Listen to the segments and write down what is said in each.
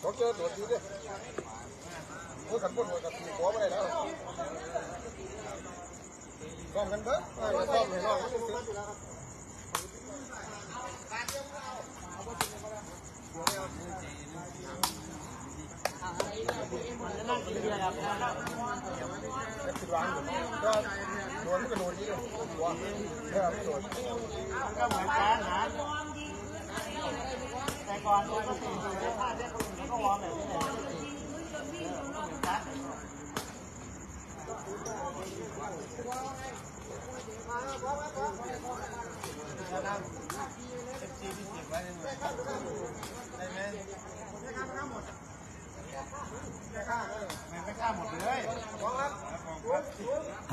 เขาเจอตัวจริงด้วยโอ้ยขันปวดหัวกับตีหัวไม่ได้แล้วซ้อมกันเถอะไม่ซ้อมให้น้องมันสิผิดหวังก็โดนก็โดนที่หัวแค่ไม่โดนก็เหมือนกันนะแต่ก่อนกติอยู่ในภาพเนี่ยคนอื่นเขาก็วอร์มแบบนี้แหละเออมันก็เหมือนกันแล้วนะเอฟซีที่เก็บไว้ในหน่วยได้ไหมไม่ฆ่าหมดเลยเอา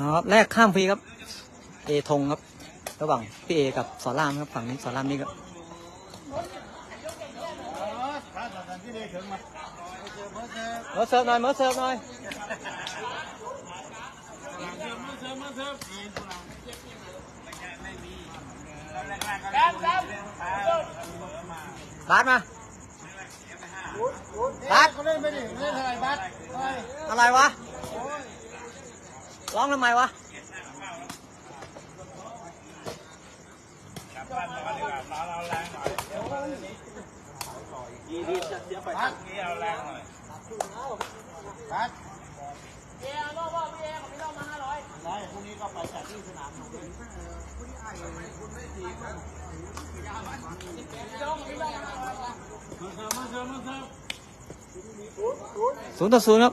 ครับแลกข้ามฟรีครับ เอธงครับ ระหว่างพี่เอกับสอนรามครับ ฝั่งนี้สอนรามนี่ก็ ถ้าสถานที่ได้ถึงมาเจอเมื่อเจอเมื่อเสิร์ฟหน่อย เมื่อเสิร์ฟหน่อยบาสมาบาสเขาเล่นไม่ดิเล่นอะไรบัสเฮ้ยอะไรวะร้องทำไมวะบัสบัสเอเอารอบว่พี่เอของพี่รอบมาห้าร้อยได้พรุ่งนี้ก็ไปจัดที่สนามหนูเลยศูนย์ต่อศูนย์ครับ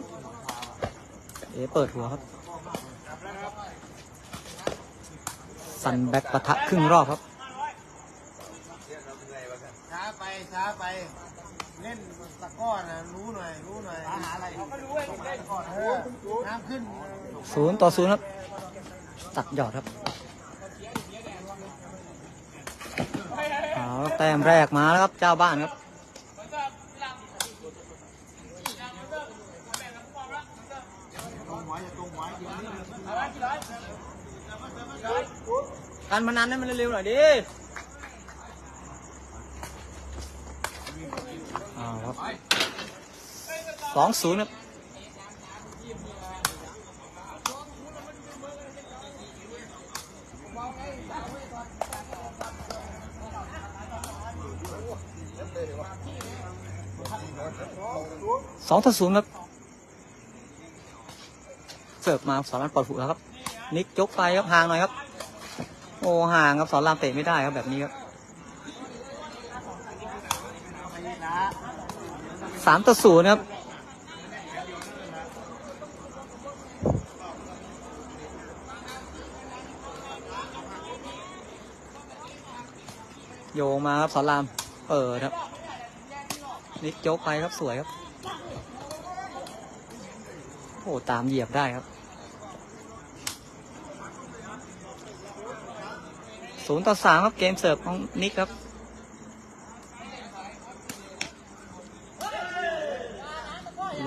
เอเปิดหัวครับ สันแบ็กปะทะครึ่งรอบครับ ช้าไป ช้าไป เล่นตะก้อนนะรู้หน่อยรู้หน่อยหาอะไรเขาก็รู้ว่าเล่นก่อนเออน้ำขึ้นศูนย์ต่อศูนย์ครับ ตัดหยอดครับเอาครับแต้มแรกมาแล้วครับเจ้าบ้านครับตรงหัวอย่าตรงหัวยิงนี่การพนันให้มันเร็วๆหน่อยดิเอาครับ สองศูนย์ครับสองต่อศูนย์ครับเสิร์ฟมาสอนรามปลอดหัวครับ นิกยกไปครับห่างหน่อยครับ โอ้ห่างครับสอนรามเตะไม่ได้ครับแบบนี้ครับสามต่อศูนย์ครับ โยงมาครับสอนรามเปิดครับนิกยกไปครับสวยครับโอ้ตามเหยียบได้ครับศูนย์ต่อสามครับเกมเสิร์ฟของนิกครับ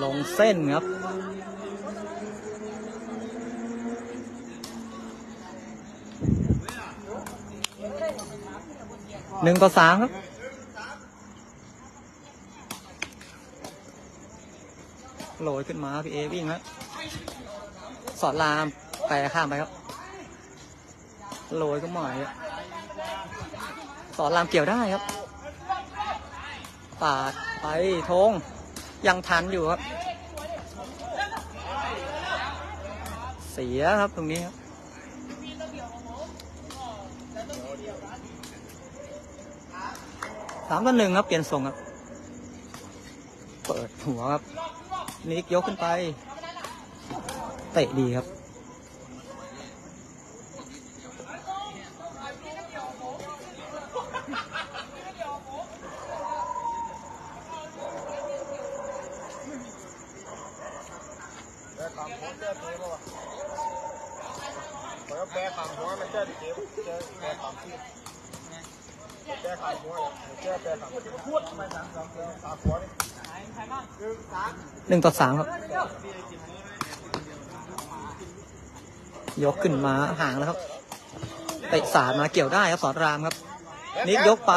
ลงเส้นครับ นึ่งต่อสามครับโรยขึ้นมาพี่เอวิ่งครับสอดรามไปข้ามไปครับโรยก็หมายสอนรามเกี่ยวได้ครับปาดไปธงยังทันอยู่ครับ เสียครับตรงนี้ครับ สามต่อหนึ่งครับ เปลี่ยนทรงครับ เปิดหัวครับ นิกยกขึ้นไป เตะดีครับแพ้ขามหัวแก้ตัวแล้ววะพอแพ้ขามหัวมันแก้เก็บก้แพ้ขามที่ หนึ่งต่อสามครับ ยกขึ้นมาห่างแล้วครับเตะสาดมาเกี่ยวได้ครับสอนรามครับ นิกยกไป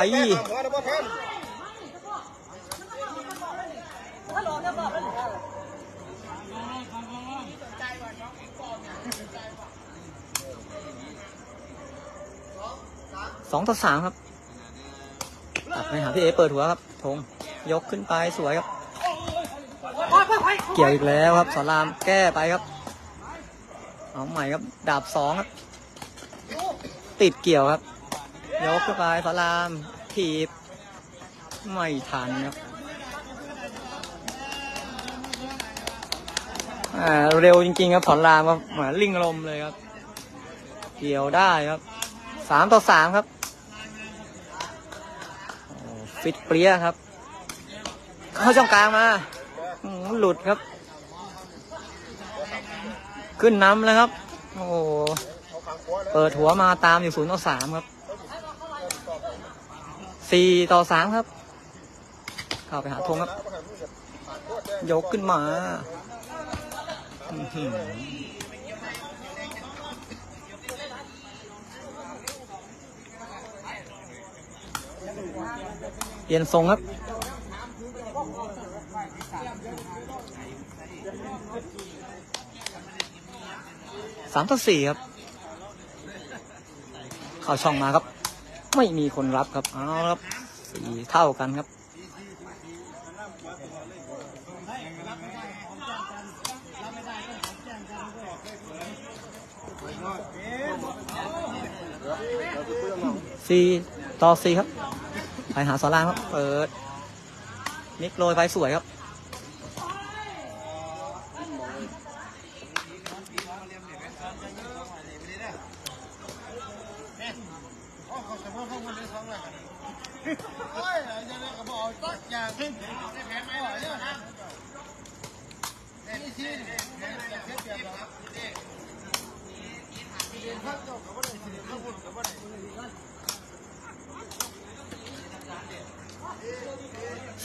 สองต่อสามครับ ไปหาพี่เอเปิดหัวครับธงยกขึ้นไปสวยครับ เกี่ยวอีกแล้วครับสอนรามแก้ไปครับเอาใหม่ครับดาบสองครับ ติดเกี่ยวครับ ยกขึ้นไปสอนรามถีบไม่ทันครับอ่าเร็วจริงๆครับสอนรามครับเหมือนลิงลมเลยครับ เกี่ยวได้ครับสามต่อสามครับโอ้ ฟิตเปรี้ยครับ เข้าช่องกลางมาหลุดครับ ขึ้นน้ำแล้วครับ โอ้โหเอาขางขวาเลยเปิดหัวมาตามอยู่ศูนย์ต่อสามครับสี่ต่อสามครับ เข้าไปหาธงครับ ยกขึ้นมาอื้อหือเป ลี่ยนทรงครับสามต่อสี่ครับ เข้าช่องมาครับ ไม่มีคนรับครับเอาครับสี่เท่ากันครับสี่ต่อสี่ครับ ไปหาสอนราครับ เปิด นิกโรยไปสวยครับโอ้เขาเฉพาะพวกมันได้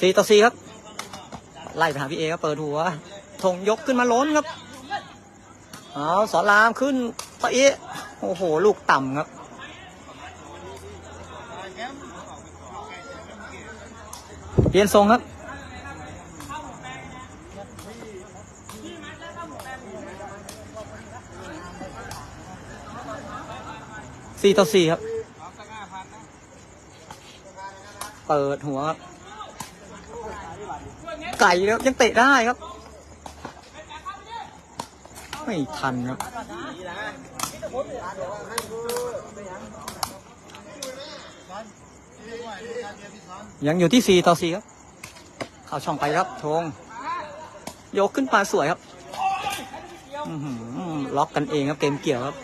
สี่ต่อสี่ครับ ไล่ไปหาพี่เอครับเปิดหัวทงยกขึ้นมาล้นครับเอาสอนรามขึ้นตะเอะโอ้โห ลูกต่ำครับ เปลี่ยนทรงครับสี่ต่อสี่ครับ เปิดหัว ไก่แล้วยังเตะได้ครับ ไม่ทันครับยังอยู่ที่สี่ต่อสี่ครับ เข้าช่องไปครับธงยกขึ้นปลาสวยครับล็อกกันเองครับเกมเกี่ยวครับ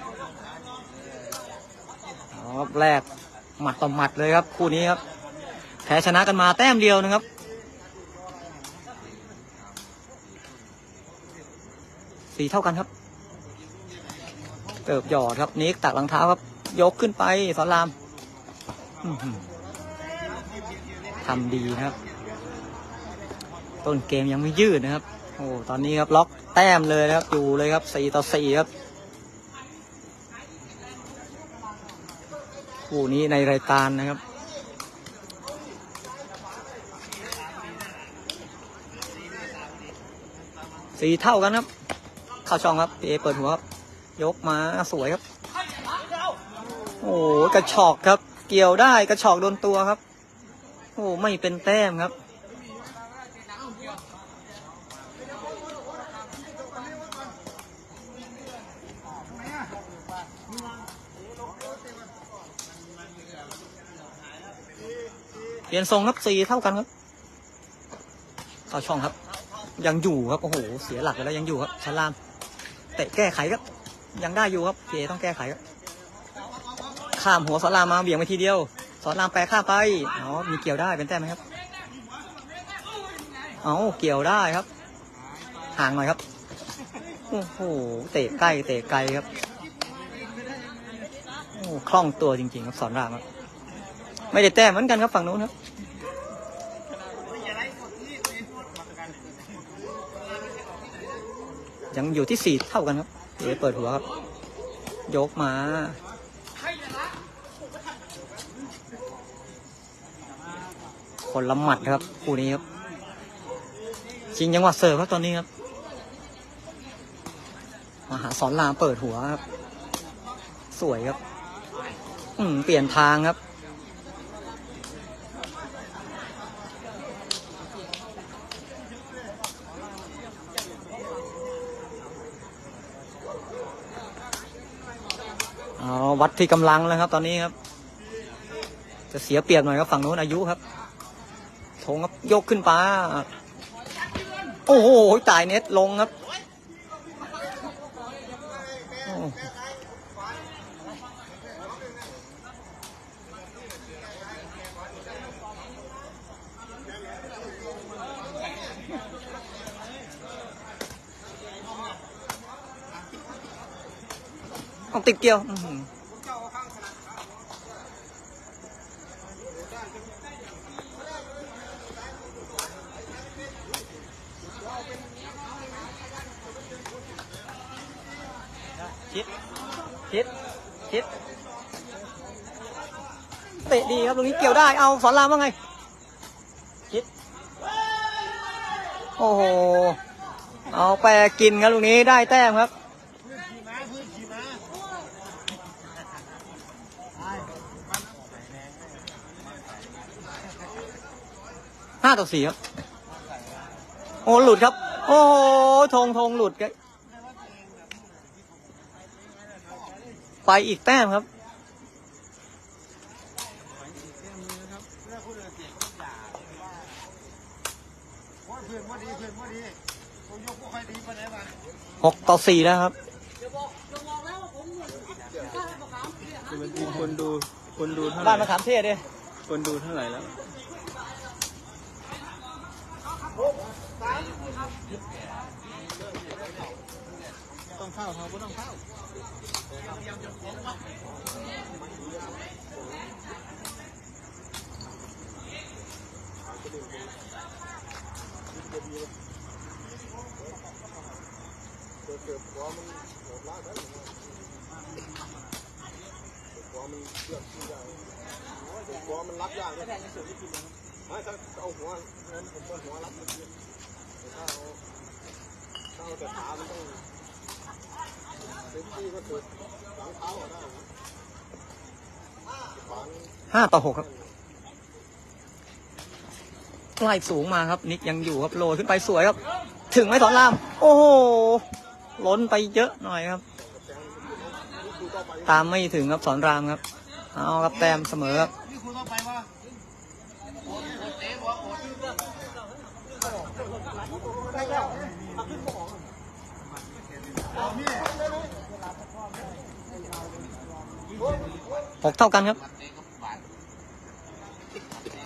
เอบแรกหมัดต่อหมัดเลยครับ คู่นี้ครับ แพ้ชนะกันมาแต้มเดียวนะครับ สีเท่ากันครับ เติบหยอดครับนิกตักรองเท้าครับ ยกขึ้นไปสอนรามทำดีนะครับ ต้นเกมยังไม่ยืดนะครับ โอ้ตอนนี้ครับล็อกแต้มเลยนะครับ อยู่เลยครับสี่ต่อสี่ครับคู่นี้ในรายการนะครับ สีเท่ากันครับ เข้าช่องครับเอเปิดหัวครับ ยกมาสวยครับ โอ้โหกระชอกครับ เกี่ยวได้กระชอกโดนตัวครับ โอ้ไม่เป็นแต้มครับเปลี่ยนทรงครับสีเท่ากันครับ เข้าช่องครับ ยังอยู่ครับโอ้โหเสียหลักไปแล้วยังอยู่ครับชลามเตะแก้ไขครับ ยังได้อยู่ครับเจต้องแก้ไขครับข้ามหัวสอนรามมาเบี่ยงไปทีเดียว สอนรามแปรข้าไปอ๋อมีเกี่ยวได้เป็นแต้มไหมครับเอาเกี่ยวได้ครับห่างหน่อยครับโอ้โหเตะใกล้เตะไกลครับโอ้คล่องตัวจริงๆครับสอนรามครับไม่ได้แต้มเหมือนกันครับฝั่งนู้นครับ ยังอยู่ที่สี่เท่ากันครับเอ๋ยวเปิดหัวครับ ยกมา คนละหมัดครับ คู่นี้ครับชิงจังหวะเสิร์ฟครับตอนนี้ครับ มหาสอนรามเปิดหัวครับ สวยครับ อืมเปลี่ยนทางครับ อวัดที่กำลังแล้วครับ ตอนนี้ครับ จะเสียเปรียบหน่อยครับฝั่งโน้นอายุครับธงครับยกขึ้นฟ้า โอ้โหจ่ายเน็ตลงครับต้องติดเกี่ยวอื้อหือ คิด คิด คิด เตะดีครับตรงนี้ เอาสอนรามว่าไง คิด โอ้โห เอาแปกินครับตรงนี้ได้แต้มครับห้าต่อสี่ครับ โอ้หลุดครับ โอ้โหธงธงหลุดครับไปอีกแต้มครับ โอ้ยเพื่อนว่าดีเพื่อนว่าดีตัวยกก็ค่อยดีปานไหกต่อสี่แล้วครับคือมันทีมคนดูคนดูเท่าไหบ้านมะขามเทศดิคนดูเท่าไหร่แล้วต้องเข้าเขาก็ต้องเข้า หัวมันรับยากเลยไม่ถ้าเอาหัวงั้นผมเอาหัวรับมันกินถ้าเอาถ้าเอาแต่ขามันต้องเต็มที่ก็สุดหลังเท้าก็ได้ห้าต่อหกครับ ไล่สูงมาครับ นิกยังอยู่ครับโรยขึ้นไปสวยครับ ถึงไหมสอนราม โอ้โหล้นไปเยอะหน่อยครับ ตามไม่ถึงครับสอนรามครับ เอาครับแต้มเสมอครับนี่คุณต้องไปว่าโอ้ยเตะหัวโอ้ยหกเท่ากันครับ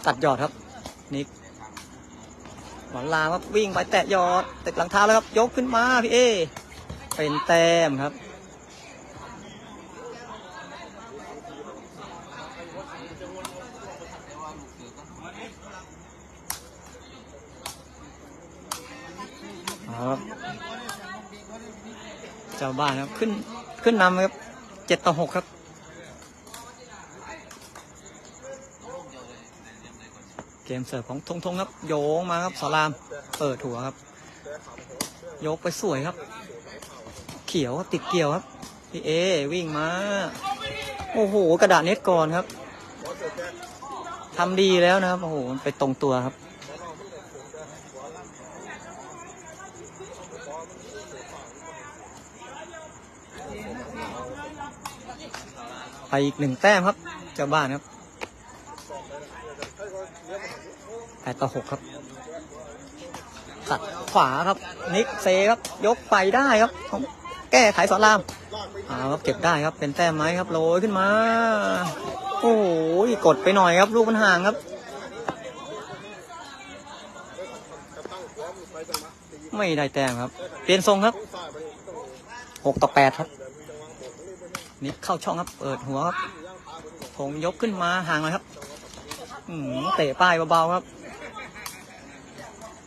ตัดยอดครับนิก หมอนลามครับวิ่งไปแตะยอดติดหลังเท้าแล้วครับ ยกขึ้นมาพี่เอ เป็นแต้มครับเอาครับเจ้าบ้านครับขึ้นขึ้นนำครับเจ็ดต่อหกครับ เกมเสิร์ฟของทงทงครับ โยงมาครับสารามเปิดหัวครับ ยกไปสวยครับ เขียวครับติดเกี่ยวครับพี่เอวิ่งมา โอ้โห กระดาษเน็ตก่อนครับทำดีแล้วนะครับ โอ้โหมันไปตรงตัวครับ ไปอีกหนึ่งแต้มครับเจ้าบ้านครับ แปดต่อหกครับ ตัดขวาครับ นิกเซครับ ยกไปได้ครับ แก้ไขสอนรามเอาครับเก็บได้ครับ เป็นแต้มไหมครับ โรยขึ้นมา โอ้โหกดไปหน่อยครับ ลูกมันห่างครับไม่ได้แต้มครับ เปลี่ยนทรงครับหกต่อแปดครับ นิกเข้าช่องครับ เปิดหัวครับผมยกขึ้นมาห่างเลยครับอืมเตะป้ายเบาๆครับ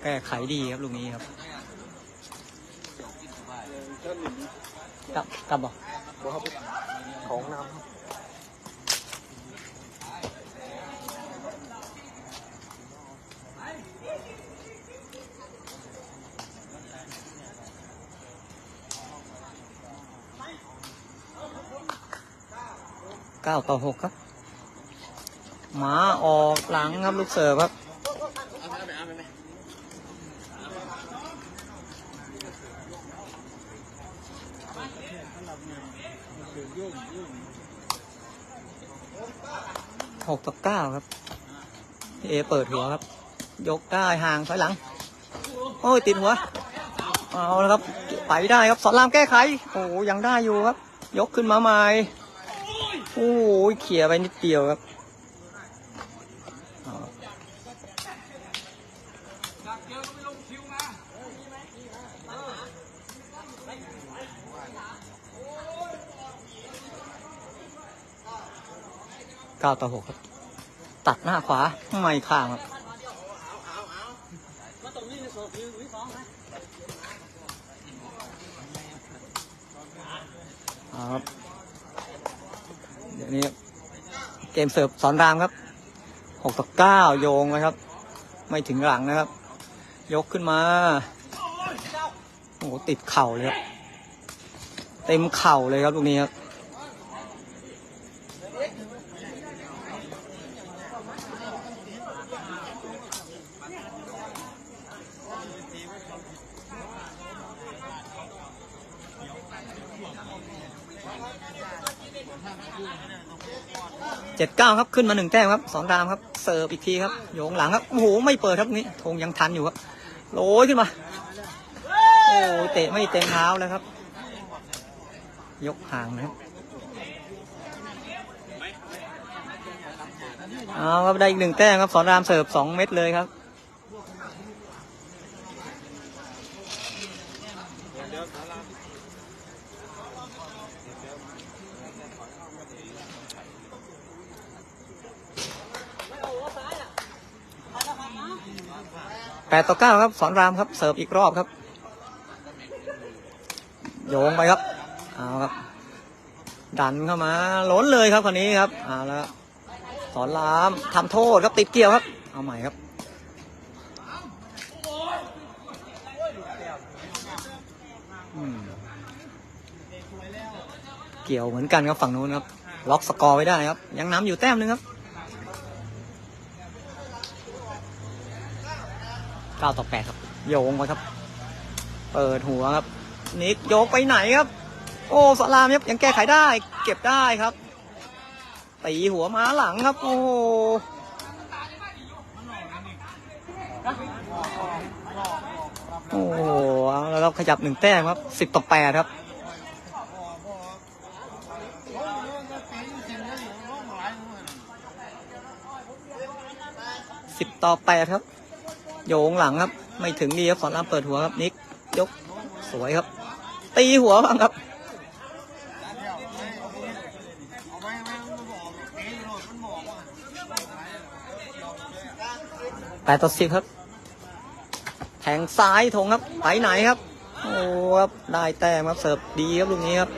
แก้ไขดีครับลูกนี้ครับกลับกลับบอกของน้ำครับเก้าต่อหกครับหมาออกหลังครับลูกเสิร์ฟครับ ยุ่งยุ่ง หกต่อเก้าครับพี่เอเปิดหัวครับ ยกได้ห่างถอยหลัง โอ้ยติดหัว เอาแล้วครับไปได้ครับสอนรามแก้ไข โอ้ยังได้อยู่ครับ ยกขึ้นมาใหม่ โอ้ยเขี่ยไปนิดเดียวครับ เก้าต่อหกครับ ตัดหน้าขวาไม่ข้างครับครับเดี๋ยวนี้เกมเสิร์ฟสอนรามครับหกต่อเก้าโยงนะครับ ไม่ถึงหลังนะครับ ยกขึ้นมาโอ้โหติดเข่าเลยครับ เต็มเข่าเลยครับลูกนี้ครับ เจ็ดเก้าครับขึ้นมาหนึ่งแต้มครับสอนรามครับเสิร์ฟอีกทีครับโยงหลังครับโอ้โหไม่เปิดครับนี้ธงยังทันอยู่ครับโลยขึ้นมาโอ้เตะไม่เต็มเท้าแล้วครับ ยกห่างนะครับเอาครับได้อีกหนึ่งแต้มครับสอนรามเสิร์ฟสองเม็ดเลยครับ แปดต่อเก้าครับ สอนรามครับ เสิร์ฟอีกรอบครับ โยงไปครับเอาครับ ดันเข้ามาล้นเลยครับคนนี้ครับเอาแล้วสอนรามทำโทษครับติดเกี่ยวครับ เอาใหม่ครับเกี่ยวเหมือนกันครับฝั่งนู้นครับ ล็อกสกอร์ไว้ได้ครับ ยังนำอยู่แต้มหนึ่งครับ เก้าต่อแปดครับ โยงไปครับ เปิดหัวครับ นิกโยกไปไหนครับ โอ้สลามครับยังแก้ไขได้ เก็บได้ครับ ตีหัวม้าหลังครับ โอ้โอ้โหเอาแล้วครับขยับหนึ่งแต้มครับสิบต่อแปดครับสิบต่อแปดครับ โยงหลังครับ ไม่ถึงดีครับสอนรามเปิดหัวครับนิกยกสวยครับ ตีหัวบ้างครับแปดต่อสิบครับแทงซ้ายธงครับไปไหนครับ โอ้ครับได้แต้มครับเสิร์ฟดีครับลูกนี้ครับ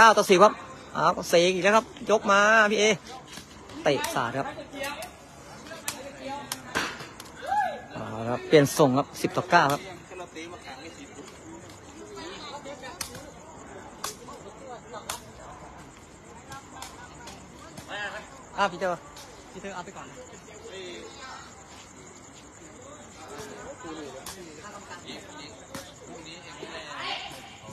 เก้าต่อสิบครับอ้าวเซกอีกแล้วครับ ยกมาพี่เอเตะสาดครับเอาครับเปลี่ยนส่งครับสิบต่อเก้าครับอะพี่เตอพี่เตอเอาไปก่อน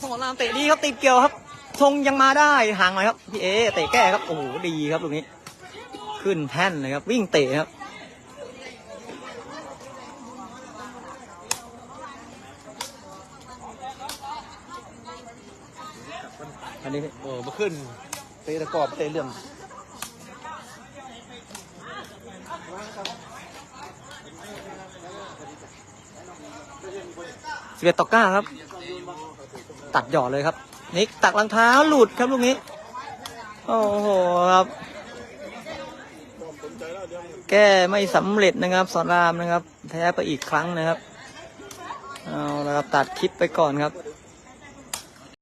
สงรามเตะดีครับติดเกี่ยวครับ ทงยังมาได้ห่างหน่อยครับพี่เอเตะแก้ครับโอ้โหดีครับตรงนี้ ขึ้นแท่นเลยครับ วิ่งเตะครับอันนี้เออมาขึ้นเตะตะกอบเตะเหลี่ยมสิบเอ็ดต่อเก้าครับ ตัดหยอดเลยครับ นิกตักรองเท้าหลุดครับลูกนี้ โอ้โหครับแก้ไม่สำเร็จนะครับสอนรามนะครับ แพ้ไปอีกครั้งนะครับเอาละครับตัดคลิปไปก่อนครับ